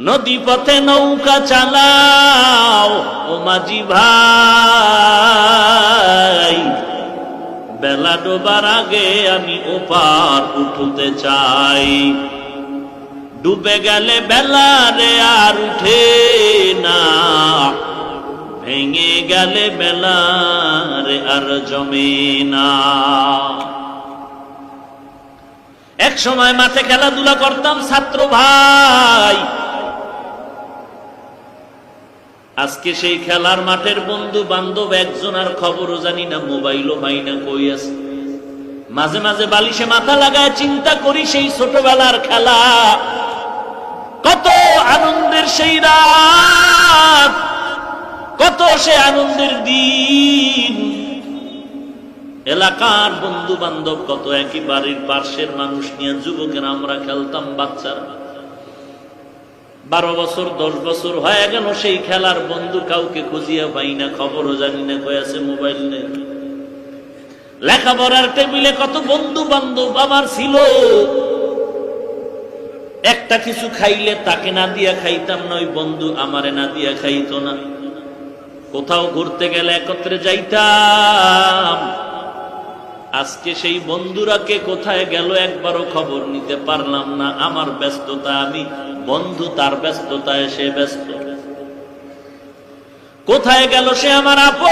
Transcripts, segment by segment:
নদী পথে নৌকা চালাও, ও মাঝি ভাই। বেলা ডোবার আগে আমি ওপার উঠতে চাই। ডুবে গেলে বেলা রে আর উঠে না। ভেঙে গেলে বেলা রে আর জমে না। এক সময় মাঠে খেলাধুলা করতাম ছাত্র ভাই। আজকে সেই খেলার মাঠের বন্ধু বান্ধব একজন আর খবরও জানি না, মোবাইলও পাই না, কই আছে? মাঝে মাঝে বালিশে মাথা লাগায় চিন্তা করি সেই ছোটবেলার খেলা। কত আনন্দের সেই রাত, কত সে আনন্দের দিন। এলাকার বন্ধু বান্ধব কত একই বাড়ির পার্শ্বের মানুষ নিয়ে, যুবকের আমরা খেলতাম, বাচ্চারা। বারো বছর, দশ বছর হয়ে গেল, সেই খেলার বন্ধু কাউকে খুঁজিয়া পাই না, খবরও জানি না কয়েছে মোবাইল নেই। লেখাপড়ার টেবিলে কত বন্ধু বান্ধব আমার ছিল। একটা কিছু খাইলে তাকে না দিয়া খাইতাম না, ওই বন্ধু আমারে না দিয়া খাইতো না। কোথাও ঘুরতে গেলে একত্রে যাইতাম। আজকে সেই বন্ধুরা কে কোথায় গেল একবারও খবর নিতে পারলাম না। আমার ব্যস্ততা আমি, বন্ধু তার ব্যস্ততায় সে ব্যস্ত। কোথায় গেল সে আমার আপন?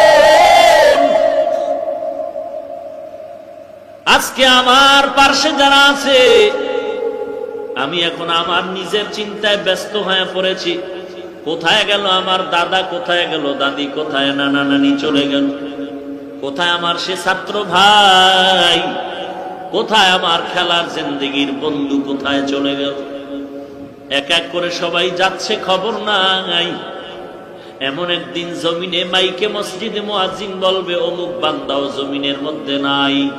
আজকে আমার পার্শ্বে যারা আছে, আমি এখন আমার নিজের চিন্তায় ব্যস্ত হয়ে পড়েছি। কোথায় গেল আমার দাদা? কোথায় গেল দাদি? কোথায় নানা নানি চলে গেল? কোথায় আমার সে ছাত্র ভাই? কোথায় আমার খেলার জিন্দিগির বন্ধু কোথায় চলে গেল? এক এক করে সবাই যাচ্ছে, খবর নাই। এমন একদিন জমিনে মাইকে মসজিদে মোয়াজিন বলবে, অমুক বান্দাও জমিনের মধ্যে নাই।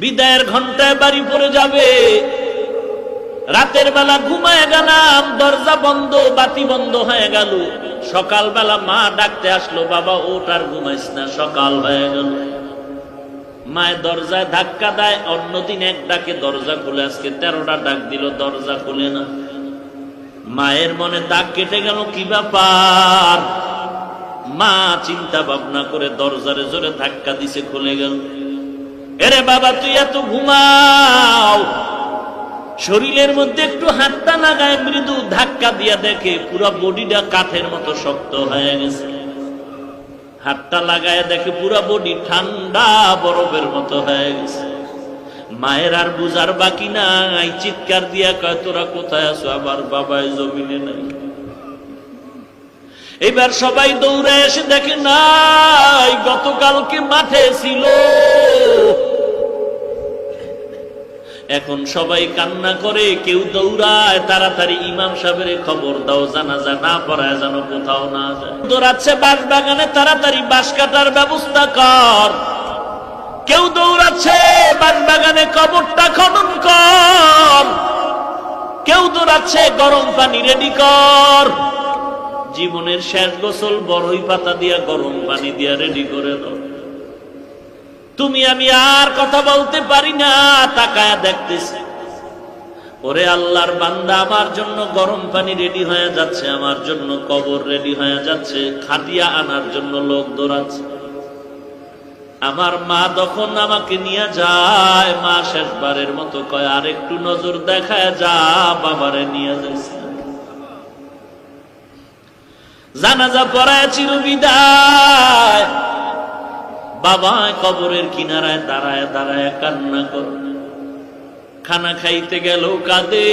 বিদায়ের ঘন্টায় বাড়ি পড়ে যাবে। রাতের বেলা ঘুমায় গেলাম, দরজা বন্ধ, বাতি বন্ধ হয়ে গেল। সকালবেলা মা ডাকতে আসলো, বাবা ওট আর ঘুমাইস না, সকাল হয়ে গেল। মায়ের দরজায় ধাক্কা দেয়, অন্যদিন এক ডাকে দরজা খুলে, আজকে তেরোটা ডাক দিল, দরজা খুলে না। মায়ের মনে দাগ কেটে গেল, কি ব্যাপার? মা চিন্তা ভাবনা করে দরজারে জোরে ধাক্কা দিছে, খুলে গেল। এরে বাবা, তুই এত ঘুমাও! শরীরের মধ্যে একটু হাতটা লাগায় মৃদু ধাক্কা দিয়া দেখে পুরো বডিটা কাঠের মতো শক্ত হয়ে গেছে। হাতটা লাগায় দেখে পুরো বডি ঠান্ডা বরফের মতো হয়ে গেছে। মায়ের আর বুঝার বাকি নাই, চিৎকার দিয়া কয়, তোরা কোথায় আছো? আবার বাবায় জমিনে নাই। এবার সবাই দৌড়ে এসে দেখে, নাই, গতকালকে মাঠে ছিল। এখন সবাই কান্না করে, কেউ দৌড়ায়, তাড়াতাড়ি ইমাম সাহেবের খবর দাও, জানাজা না পড়ায় যেন কোথাও না যায়। দৌড়াচ্ছে বাঁশ বাগানে তাড়াতাড়ি বাঁশ কাটার ব্যবস্থা কর। কেউ দৌড়াচ্ছে বাঁশ বাগানে কবরটা খনন কর। কেউ দৌড়াচ্ছে গরম পানি রেডি কর। জীবনের শেষ গোসল বড়ই পাতা দিয়া, গরম পানি দিয়া রেডি করে দাও। তুমি আমি আর কথা বলতে পারি না, তাকায়া দেখতেছি। ওরে আল্লাহর বান্দা, আমার জন্য গরম পানি রেডি হয়ে যাচ্ছে, আমার জন্য কবর রেডি হয়ে যাচ্ছে খাটিয়া আনার জন্য লোক দৌড়াচ্ছে। আমার মা তখন আমাকে নিয়ে যায়, মা শেষবারের মতো কয়, আর একটু নজর দেখায় যা, বাবারে নিয়ে যাইছে। জানাজা পড়ায় চিরবিদায় বাবা কবরের কিনারায় দাঁড়ায় দাঁড়ায় কান্না কর। খানা খাইতে গেল কাঁদে।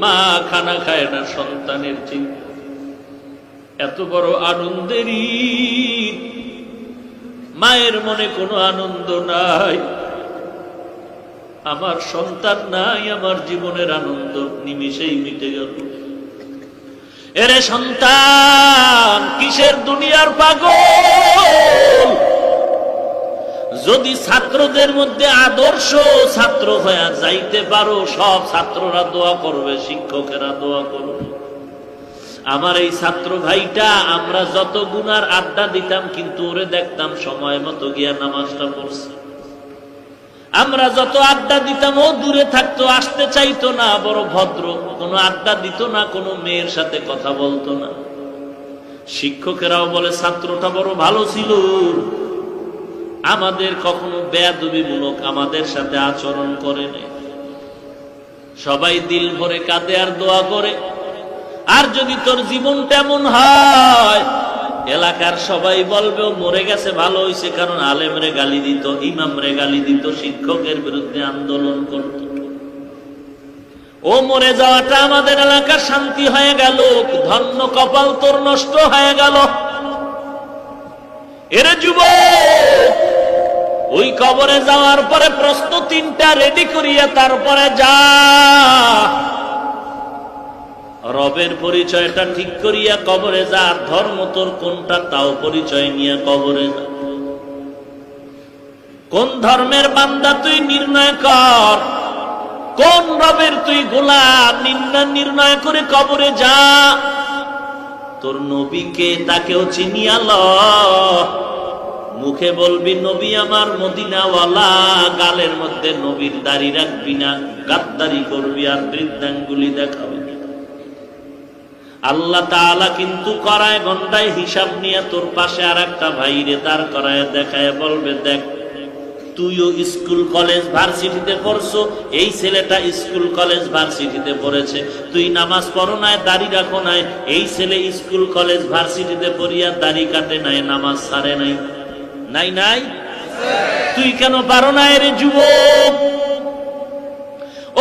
মা খানা খায় না সন্তানের চিন্তা। এত বড় আনন্দের ঈদ, মায়ের মনে কোনো আনন্দ নাই। আমার সন্তান নাই আমার জীবনের আনন্দ নিমিষেই মিটে গেল। এরে সন্তান কিসের দুনিয়ার পাগল? যদি ছাত্রদের মধ্যে আদর্শ ছাত্র হয়ে যাইতে পারো, সব ছাত্ররা দোয়া করবে, শিক্ষকেরা দোয়া করবে। আমার এই ছাত্র ভাইটা, আমরা যত গুনার আড্ডা দিতাম, কিন্তু ওরে দেখতাম সময় মতো গিয়া নামাজটা পড়ছে। আমরা যত আড্ডা দিতাম, ও দূরে থাকতো, আসতে চাইতো না, বড় ভদ্র, কোনো আড্ডা দিত না, কোনো মেয়ের সাথে কথা বলতো না। শিক্ষকেরাও বলে, ছাত্রটা বড় ভালো ছিল। আমাদের কখনো বেয়াদবিমূলক আমাদের সাথে আচরণ করে নেই। সবাই দিল ভরে কাঁদে আর দোয়া করে। আর যদি তোর জীবনটা এমন হয়, এলাকার সবাই বলবে, মরে গেছে, ভালো হয়েছে কারণ আলেমরে গালি দিত, ইমামরে গালি দিত, শিক্ষকের বিরুদ্ধে আন্দোলন করত। ও মরে যাওয়াটা আমাদের এলাকার শান্তি হয়ে গেল, ধন্য কপাল তোর নষ্ট হয়ে গেল। এরে যুব ওই কবরে যাওয়ার পরে প্রশ্ন তিনটা রেডি করিয়া তারপরে যা। রবের পরিচয়টা ঠিক করিয়া কবরে যা ধর্ম তোর কোনটা তাও পরিচয় নিয়ে কবরে যা। কোন ধর্মের বান্দা তুই নির্ণয় কর, কোন রবের তুই গোলাম নির্ণয় করে কবরে যা। তোর নবীকে তাকেও চিনিয়া ল মুখে বলবি, নবী আমার মদিনাওয়ালা, গালের মধ্যে নবীর দাড়ি রাখবি না, গাদ্দারি করবি আর বৃদ্ধাঙ্গুলি দেখাবি আল্লাহ তাআলা কিন্তু করায় ঘন্টায় হিসাব নিয়ে তোর পাশে আর একটা ভাইরে দাঁড় করায় দেখায়, বলবে, দেখ তুইও স্কুল, কলেজ, ভার্সিটিতে পড়ছো, এই ছেলেটা স্কুল, কলেজ, ভার্সিটিতে পড়েছে। তুই নামাজ পড়ো নাই, দাড়ি রাখো নাই, এই ছেলে স্কুল, কলেজ, ভার্সিটিতে পড়িয়া দাড়ি কাটে নাই, নামাজ ছাড়ে নাই। নাই নাই? তুই কেন পারো না রে যুবক?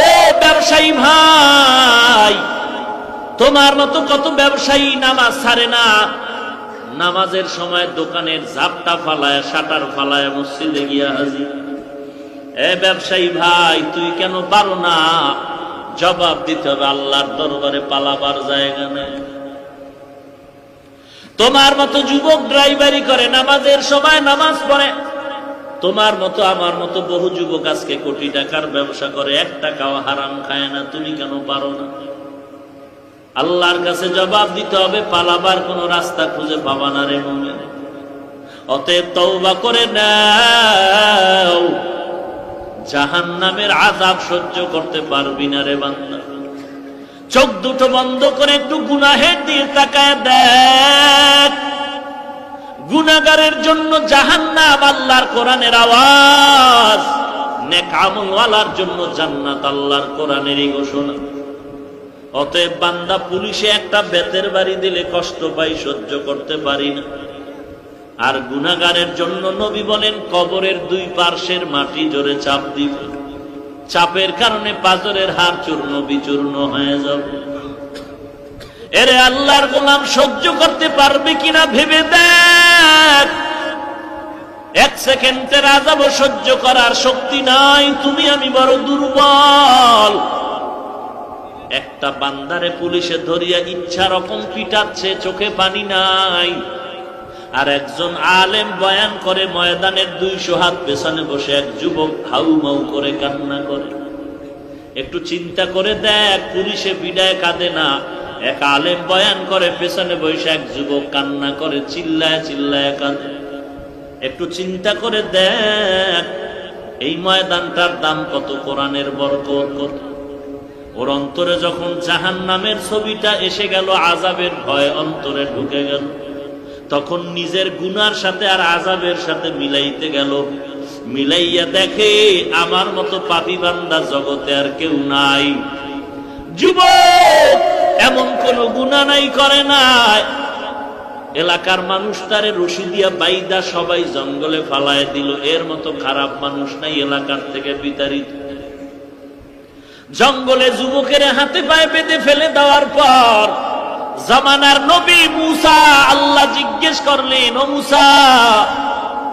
ও ব্যবসায়ী ভাই, তোমার মতো কত ব্যবসায়ী নামাজ ছাড়ে না। নামাজের সময় দোকানের ঝাপটা ফালায়, শাটার ফালায় মসজিদে গিয়া হাজির। এ ব্যবসায়ী ভাই, তুই কেন পারো না? জবাব দিতে হবে, আল্লাহর দরবারে পালাবার জায়গা নেই। তোমার মতো যুবক ড্রাইভারি করে, নামাজের সময় নামাজ পড়ে। তোমার মতো, আমার মতো বহু যুবক আজকে কোটি টাকার ব্যবসা করে, এক টাকাও হারাম খায় না, তুমি কেন পারো না? আল্লাহর কাছে জবাব দিতে হবে, পালাবার কোন রাস্তা খুঁজে পাবা না রে মনে অতএব তওবা করে নাও। জাহান নামের আজাব সহ্য করতে পারবি না রে বান্দা। চোখ দুটো বন্ধ করে একটু গুনাহের দিয়ে তাকায় দেখ। গুনাগারের জন্য জাহান্নাম আল্লাহর কোরআনের আওয়াজ। নেক আমলওয়ালার জন্য জান্নাত আল্লাহর কোরআনেরই ঘোষণা। অতএব বান্দা পুলিশে একটা বেতের বাড়ি দিলে কষ্ট পাই, সহ্য করতে পারি না। আর গুনাগারের জন্য নবী বলেন, কবরের দুই পার্শ্বের মাটি জোরে চাপ দিব। চাপের কারণে পাজরের হার চূর্ণ বিচূর্ণ হয়ে যাবে। এরে আল্লাহর গোলাম, সহ্য করতে পারবে কিনা ভেবে দেখ। এক সেকেন্ডের আজাব সহ্য করার শক্তি নাই, তুমি আমি বড় দুর্বল। একটা বান্দারে পুলিশে ধরিয়া ইচ্ছা রকম পিটাচ্ছে, চোখে পানি নাই। আর একজন আলেম বয়ান করে ময়দানের দুইশো হাত পেছনে বসে এক যুবক হাউ মাউ করে কান্না করে। একটু চিন্তা করে দেখ, পুলিশে বিদায় কাঁদে না। এক আলেম বয়ান করে, পেছনে বসে এক যুবক কান্না করে, চিল্লায় চিল্লায় কাঁদে। একটু চিন্তা করে দেখ, এই ময়দানটার দাম কত, কোরআনের বরকত কত? ওর অন্তরে যখন জাহান নামের ছবিটা এসে গেল আজাবের ভয় অন্তরে ঢুকে গেল। তখন নিজের গুনার সাথে আর আজাবের সাথে মিলাইতে গেল। মিলাইয়া দেখে আমার মতো পাপি বান্দা জগতে আর কেউ নাই। যুব এমন কোন গুণা নাই, করে নাই। এলাকার মানুষ তারে রশি দিয়া বাইদা সবাই জঙ্গলে ফালায় দিল। এর মতো খারাপ মানুষ নাই এলাকার থেকে বিতাড়িত। জঙ্গলে যুবকের হাতে পায়ে বেঁধে ফেলে দেওয়ার পর জামানার নবী মুসা আল্লাহ জিজ্ঞেস করলেন, ও মুসা,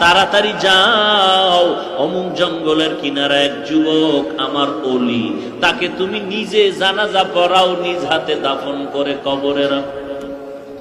তাড়াতাড়ি যাও, অমুক জঙ্গলের কিনারা এক যুবক আমার অলি, তাকে তুমি নিজে জানাজা পড়াও, নিজ হাতে দাফন করে কবরে রাখো।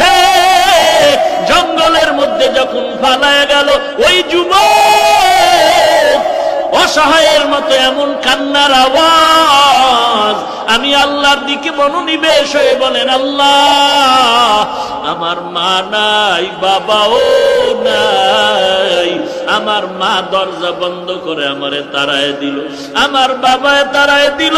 বেঁধে জঙ্গলের মধ্যে যখন ফালায় গেল, ওই যুব অসহায়ের মতো এমন কান্নার আওয়াজ। আমি আল্লাহর দিকে মনোনিবেশ হয়ে বলেন, আল্লাহ, আমার মা নাই, বাবাও নাই। আমার মা দরজা বন্ধ করে আমারে তারায় দিল, আমার বাবায় তারায় দিল।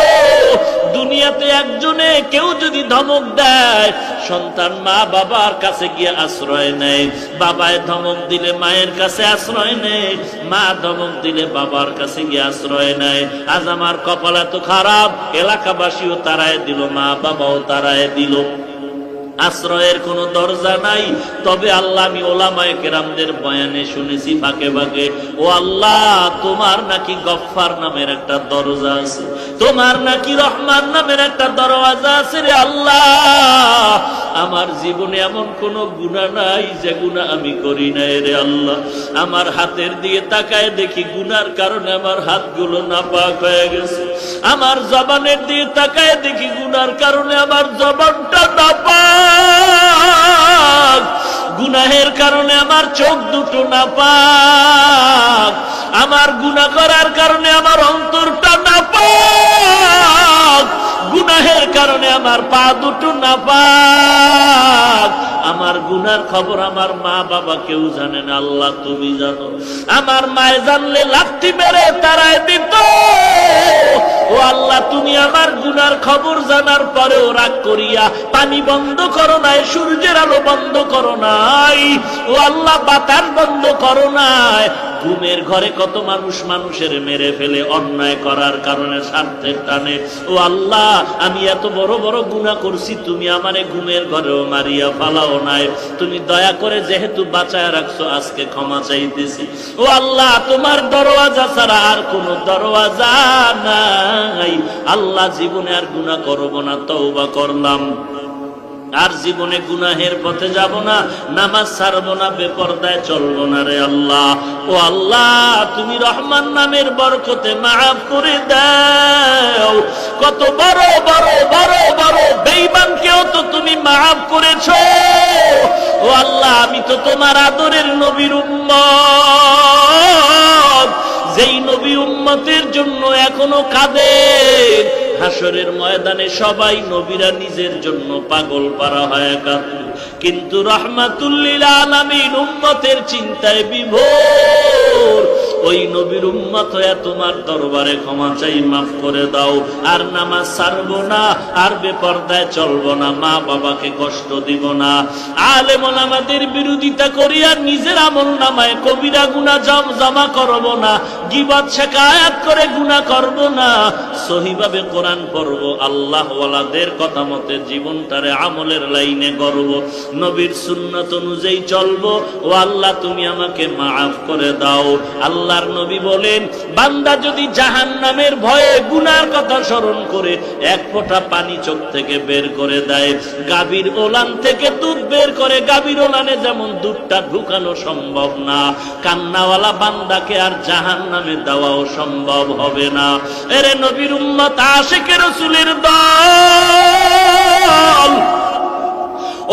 দুনিয়াতে একজনে কেউ যদি ধমক দেয়, সন্তান মা বাবার কাছে গিয়ে আশ্রয় নেয়। বাবায় ধমক দিলে মায়ের কাছে আশ্রয় নেয়, মা ধমক দিলে বাবার কাছে গিয়ে আশ্রয় নেয়। আজ আমার কপাল এত খারাপ, এলাকাবাসীও তারায় দিল, মা বাবাও তারায় দিল। আশ্রয়ের কোনো দরজা নাই। তবে আল্লাহ, আমি ওলামায় কেরামদের বয়ানে শুনেছি ফাঁকে ফাঁকে, ও আল্লাহ, তোমার নাকি গফফার নামের একটা দরজা আছে। তোমার নাকি রহমান নামের একটা দরওয়াজা আছে রে আল্লাহ। আমার জীবনে এমন কোন গুণা নাই যে গুণা আমি করি নাই রে আল্লাহ। আমার হাতের দিয়ে তাকায় দেখি গুনার কারণে আমার হাতগুলো নাপাক হয়ে গেছে। আমার জবানের দিয়ে তাকায় দেখি গুনার কারণে আমার জবানটা নাপাক। গুনাহের কারণে আমার চোখ দুটো নাপাক। আমার গুনাহ করার কারণে আমার অন্তরটা নাপাক। গুনাহের কারণে আমার পা দুটো নাপাক। আমার গুনার খবর আমার মা বাবা কেউ জানে না, আল্লাহ তুমি জানো। আমার মায়ে জানলে লাথি মেরে তারায় দিত। ও আল্লাহ, তুমি আমার গুনার খবর জানার পরেও রাগ করিয়া পানি বন্ধ করো নাই, সূর্যের আলো বন্ধ করো নাই। ও আল্লাহ, বাতাস বন্ধ করো নাই। ঘুমের ঘরে কত মানুষ মানুষের মেরে ফেলে অন্যায় করার কারণে স্বার্থের টানে। ও আল্লাহ, আমি এত বড় বড় গুণা করছি, তুমি আমারে ঘুমের ঘরেও মারিয়া ফালাও নাই। তুমি দয়া করে যেহেতু বাঁচায় রাখছো, আজকে ক্ষমা চাইতেছি। ও আল্লাহ, তোমার দরওয়াজা ছাড়া আর কোন দরওয়াজা নাই। আল্লাহ, জীবনে আর গুণা করব না, তওবা করলাম। আর জীবনে গুনাহের পথে যাব না, নামাজ ছাড়বো না, বেপরদায় চলবো না রে আল্লাহ। ও আল্লাহ, তুমি রহমান নামের বরকতে মাফ করে দাও। কত বড় বড় বড় বড় বেইমানকেও তো তুমি মাফ করেছ। ও আল্লাহ, আমি তো তোমার আদরের নবীর উম্মত। উম্মতের জন্য এখনও কাঁদে। হাসরের ময়দানে সবাই নবীরা নিজের জন্য পাগল পারা হয় কাঁদবে কিন্তু রহমাতুল্লিল আলামিন উম্মতের চিন্তায় বিভোর। ওই নবীর উম্মত হয়ে তোমার দরবারে ক্ষমা চাই, মাফ করে দাও। আর নামাজ ছাড়বো না, আর বেপর্দায় চলবো না, মা বাবাকে কষ্ট দিব না। আলে মোলামাদের বিরোধিতা করি আর নিজের আমল নামায় কবিরা গুণা জম জমা করব না। গিবাদ শেখায়াত করে গুণা করব না। সহিভাবে কোরআন পড়ব আল্লাহ ওয়ালাদের কথা মতে জীবনটারে আমলের লাইনে করব নবীর সুন্নত অনুযায়ী চলবো, ও আল্লাহ তুমি আমাকে মাফ করে দাও। আল্লাহর নবী বলেন, বান্দা যদি জাহান নামের ভয়ে গুনার কথা স্মরণ করে, এক ফোঁটা পানি চোখ থেকে বের করে দেয়, গাভীর ওলান থেকে দুধ বের করে, গাভীর ওলানে যেমন দুধটা ঢুকানো সম্ভব না, কান্নাওয়ালা বান্দাকে আর জাহান নামে দেওয়াও সম্ভব হবে না। এরে নবীর উম্মত আশেকে রসুলের দল।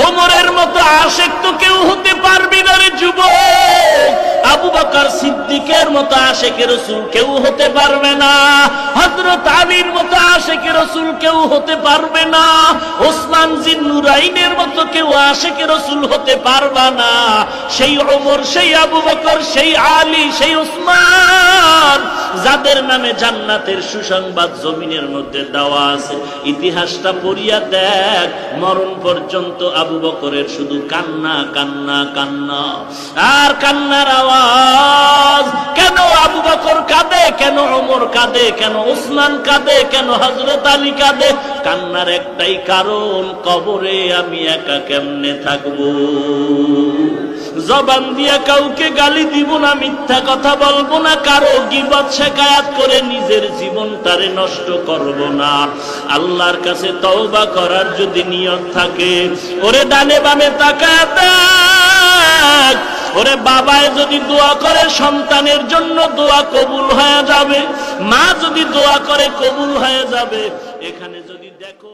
ওমরের মতো আশেক তো কেউ হতে পারবি না রে যুবক। আবু বকর সিদ্দিকের মতো আশেকের রসুল কেউ হতে পারবে না। হজরত আলীর মতো আশেকের রসুল কেউ হতে পারবে না। ওসমান জিন্নুরাইনের মতো কেউ আশেকের রসুল হতে পারবা না। সেই ওমর, সেই আবু বকর, সেই আলী, সেই ওসমান, যাদের নামে জান্নাতের সুসংবাদ জমিনের মধ্যে দেওয়া আছে। ইতিহাসটা পড়িয়া দেখ, মরণ পর্যন্ত আবু বকরের শুধু কান্না কান্না কান্না। আর কান্নার আওয়াজ কেন আবু বকর কাঁদে? কেন ওমর কাঁদে? কেন ওসমান কাঁদে? কেন হজরত আলী কাঁদে? কান্নার একটাই কারণ, কবরে আমি একা কেমনে থাকব? জবান দিয়া কাউকে গালি দিব না, মিথ্যা কথা বলব না, কারও গিবত শেখায়াত করে নিজের জীবন তারে নষ্ট করব না। আল্লাহর কাছে তওবা করার যদি নিয়ত থাকে, ওরে ডানে বামে তাকায় ওরে বাবায় যদি দোয়া করে সন্তানের জন্য দোয়া কবুল হয়ে যাবে, মা যদি দোয়া করে কবুল হয়ে যাবে, এখানে যদি দেখো